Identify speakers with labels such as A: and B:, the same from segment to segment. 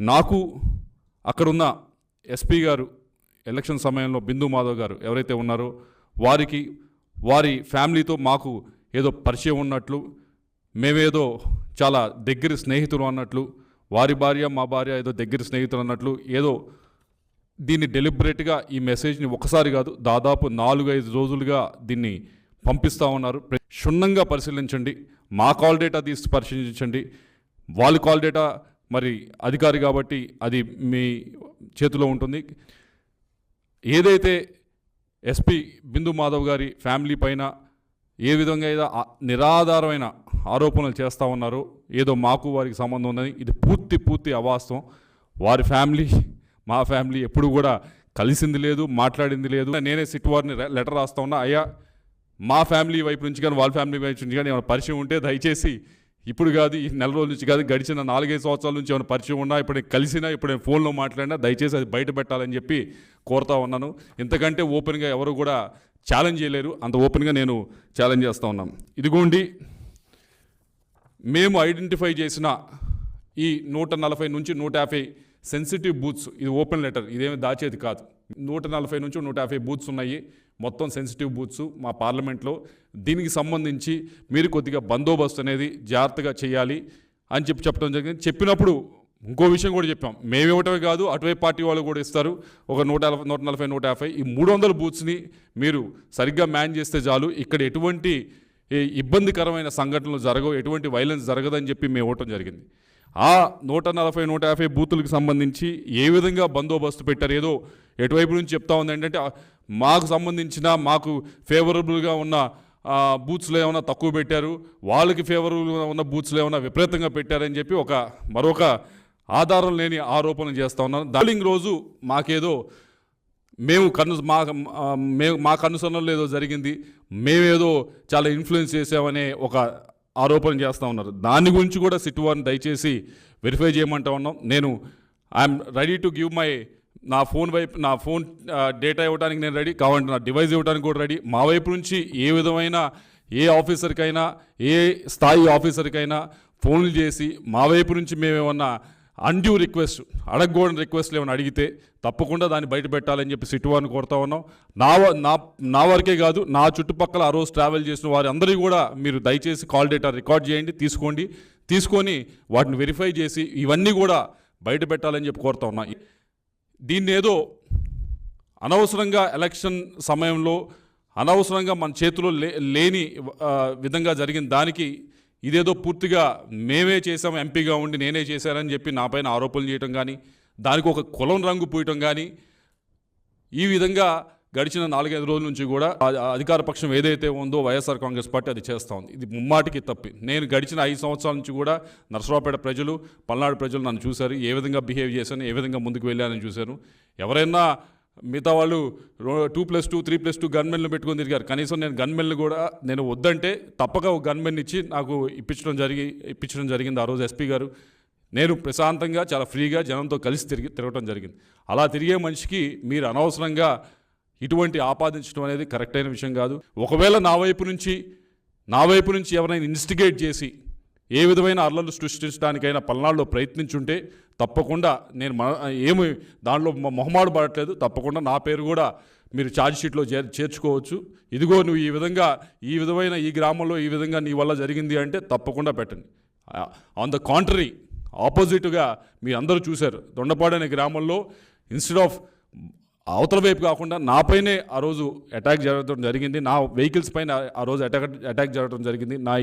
A: నాకు అక్కడున్న ఎస్పీ గారు ఎలక్షన్ సమయంలో బిందు మాధవ్ గారు ఎవరైతే ఉన్నారో వారికి వారి ఫ్యామిలీతో మాకు ఏదో పరిచయం ఉన్నట్లు మేమేదో చాలా దగ్గర స్నేహితులు అన్నట్లు వారి భార్య మా భార్య ఏదో దగ్గర స్నేహితులు అన్నట్లు ఏదో దీన్ని డెలిబరేట్గా ఈ మెసేజ్ని ఒకసారి కాదు దాదాపు నాలుగు ఐదు రోజులుగా దీన్ని పంపిస్తూ ఉన్నారు. క్షుణ్ణంగా పరిశీలించండి. మా కాల్ డేటా తీసి పరిశీలించండి. వాళ్ళ కాల్ డేటా మరి అధికారి కాబట్టి అది మీ చేతిలో ఉంటుంది. ఏదైతే ఎస్పీ బిందు మాధవ్ గారి ఫ్యామిలీ పైన ఏ విధంగా ఏదో నిరాధారమైన ఆరోపణలు చేస్తూ ఉన్నారో ఏదో మాకు వారికి సంబంధం ఉందని ఇది పూర్తి పూర్తి అవాస్తవం. వారి ఫ్యామిలీ మా ఫ్యామిలీ ఎప్పుడు కూడా కలిసింది లేదు మాట్లాడింది లేదు. నేనే సిట్ వారిని లెటర్ రాస్తా ఉన్నా అయ్యా మా ఫ్యామిలీ వైపు నుంచి కానీ వాళ్ళ ఫ్యామిలీ వైపు నుంచి కానీ ఏమైనా పరిచయం ఉంటే దయచేసి ఇప్పుడు కాదు ఈ నెల రోజుల నుంచి కాదు గడిచిన నాలుగైదు సంవత్సరాల నుంచి ఏమైనా పరిచయం ఉన్నా ఇప్పుడు నేను కలిసినా ఇప్పుడు నేను ఫోన్లో మాట్లాడినా దయచేసి అది బయట పెట్టాలని చెప్పి కోరుతా ఉన్నాను. ఇంతకంటే ఓపెన్గా ఎవరు కూడా ఛాలెంజ్ చేయలేరు. అంత ఓపెన్గా నేను ఛాలెంజ్ చేస్తూ ఉన్నాను. ఇదిగోండి మేము ఐడెంటిఫై చేసిన ఈ నూట నలభై నుంచి నూట యాభై సెన్సిటివ్ బూత్స్ ఇది ఓపెన్ లెటర్ ఇదేమి దాచేది కాదు. నూట నలభై నుంచి నూట యాభై బూత్స్ ఉన్నాయి. మొత్తం సెన్సిటివ్ బూత్స్ మా పార్లమెంట్లో. దీనికి సంబంధించి మీరు కొద్దిగా బందోబస్తు అనేది జాగ్రత్తగా చేయాలి అని చెప్పి చెప్పడం జరిగింది. చెప్పినప్పుడు ఇంకో విషయం కూడా చెప్పాం. మేము ఇవ్వటమే కాదు అటువైపు పార్టీ వాళ్ళు కూడా ఇస్తారు. ఒక నూట నలభై నూట నలభై నూట యాభై ఈ మూడు వందల బూత్స్ని మీరు సరిగ్గా మ్యాన్ చేస్తే చాలు. ఇక్కడ ఎటువంటి ఇబ్బందికరమైన సంఘటనలు జరగవు ఎటువంటి వైలెన్స్ జరగదని చెప్పి మేము ఇవ్వటం జరిగింది. ఆ నూట నలభై నూట యాభై బూతులకు సంబంధించి ఏ విధంగా బందోబస్తు పెట్టారు? ఏదో ఎటువైపు నుంచి చెప్తా ఉంది ఏంటంటే మాకు సంబంధించిన మాకు ఫేవరబుల్గా ఉన్న బూత్స్లో ఏమైనా తక్కువ పెట్టారు? వాళ్ళకి ఫేవరబుల్గా ఉన్న బూత్స్లో ఏమైనా విపరీతంగా పెట్టారని చెప్పి ఒక మరొక ఆధారం లేని ఆరోపణలు చేస్తూ ఉన్నారు. దాలింగ్ రోజు మాకేదో మేము కన్ను మా మేము మా కనుసరణలో ఏదో జరిగింది మేమేదో చాలా ఇన్ఫ్లుయెన్స్ చేసామనే ఒక ఆరోపణ చేస్తూ ఉన్నారు. దాని గురించి కూడా సిట్ వారిని దయచేసి వెరిఫై చేయమంటా ఉన్నాం. నేను I'm ready to give my నా ఫోన్ వైపు నా ఫోన్ డేటా ఇవ్వడానికి నేను రెడీ కావాలంటే నా డివైస్ ఇవ్వడానికి కూడా రెడీ మా వైపు నుంచి ఏ విధమైన ఏ ఆఫీసర్కైనా ఏ స్థాయి ఆఫీసర్కైనా ఫోన్లు చేసి మా వైపు నుంచి మేమేమన్నా అన్డ్యూ రిక్వెస్ట్ అడగకూడని రిక్వెస్ట్లు ఏమైనా అడిగితే తప్పకుండా దాన్ని బయట పెట్టాలని చెప్పి సిట్టువారిని కోరుతా ఉన్నాం. నా నా నా వరకే కాదు నా చుట్టుపక్కల ఆ రోజు ట్రావెల్ చేసిన వారి అందరికీ కూడా మీరు దయచేసి కాల్ డేటా రికార్డ్ చేయండి తీసుకోండి. తీసుకొని వాటిని వెరిఫై చేసి ఇవన్నీ కూడా బయట పెట్టాలని చెప్పి కోరుతా ఉన్నా. దీన్ని ఏదో అనవసరంగా ఎలక్షన్ సమయంలో అనవసరంగా మన చేతిలో లే లేని విధంగా జరిగిన దానికి ఇదేదో పూర్తిగా మేమే చేసాం ఎంపీగా ఉండి నేనే చేశానని చెప్పి నా పైన ఆరోపణలు చేయటం కానీ దానికి ఒక కులం రంగు పూయటం కానీ ఈ విధంగా గడిచిన నాలుగైదు రోజుల నుంచి కూడా అధికార పక్షం ఏదైతే ఉందో వైఎస్ఆర్ కాంగ్రెస్ పార్టీ అది చేస్తూ ఉంది. ఇది ముమ్మాటికి తప్పి. నేను గడిచిన ఐదు సంవత్సరాల నుంచి కూడా నరసరావుపేట ప్రజలు పల్నాడు ప్రజలు నన్ను చూశారు. ఏ విధంగా బిహేవ్ చేశాను ఏ విధంగా ముందుకు వెళ్ళానని చూశాను ఎవరైనా మిగతా వాళ్ళు two plus two three plus two గన్మెన్లు పెట్టుకొని తిరిగారు. కనీసం నేను గన్మెన్లు కూడా నేను వద్దంటే తప్పక ఒక గన్మెన్ ఇచ్చి నాకు ఇప్పించడం జరిగి ఇప్పించడం జరిగింది ఆ రోజు ఎస్పీ గారు. నేను ప్రశాంతంగా చాలా ఫ్రీగా జనంతో కలిసి తిరిగి తిరగటం జరిగింది. అలా తిరిగే మనిషికి మీరు అనవసరంగా ఇటువంటి ఆపాదించడం అనేది కరెక్ట్ అయిన విషయం కాదు. ఒకవేళ నా వైపు నుంచి నా వైపు నుంచి ఎవరైనా ఇన్వెస్టిగేట్ చేసి ఏ విధమైన అల్లలు సృష్టించడానికైనా పల్నాడులో ప్రయత్నించుంటే తప్పకుండా నేను మన ఏమి దానిలో మొహమాడు పడట్లేదు. తప్పకుండా నా పేరు కూడా మీరు ఛార్జ్ షీట్లో చేర్ చేర్చుకోవచ్చు. ఇదిగో నువ్వు ఈ విధంగా ఈ విధమైన ఈ గ్రామంలో ఈ విధంగా నీ వల్ల జరిగింది అంటే తప్పకుండా పెట్టండి. ఆన్ ద కాంట్రరీ ఆపోజిట్గా మీ అందరూ చూశారు. దొండపాడు అనే గ్రామంలో ఇన్స్టెడ్ ఆఫ్ అవతల వైపు కాకుండా నాపైనే ఆ రోజు అటాక్ జరగడం జరిగింది. నా వెహికల్స్ పైన ఆ రోజు అటాక్ అటాక్ జరగడం జరిగింది. నా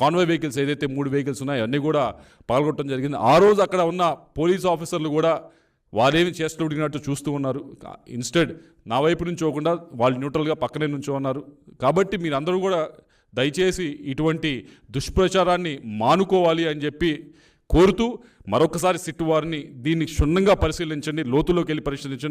A: కాన్వే వెహికల్స్ ఏదైతే మూడు వెహికల్స్ ఉన్నాయో అన్నీ కూడా పాల్గొనడం జరిగింది. ఆ రోజు అక్కడ ఉన్న పోలీస్ ఆఫీసర్లు కూడా వారేమి చేస్తూ ఉడిగినట్టు చూస్తూ ఉన్నారు. ఇన్స్టెడ్ నా వైపు నుంచి పోకుండా వాళ్ళు న్యూట్రల్గా పక్కనే నుంచో ఉన్నారు. కాబట్టి మీరందరూ కూడా దయచేసి ఇటువంటి దుష్ప్రచారాన్ని మానుకోవాలి అని చెప్పి కోరుతూ మరొకసారి సిట్టు వారిని దీన్ని క్షుణ్ణంగా పరిశీలించండి లోతులోకి వెళ్ళి పరిశీలించండి.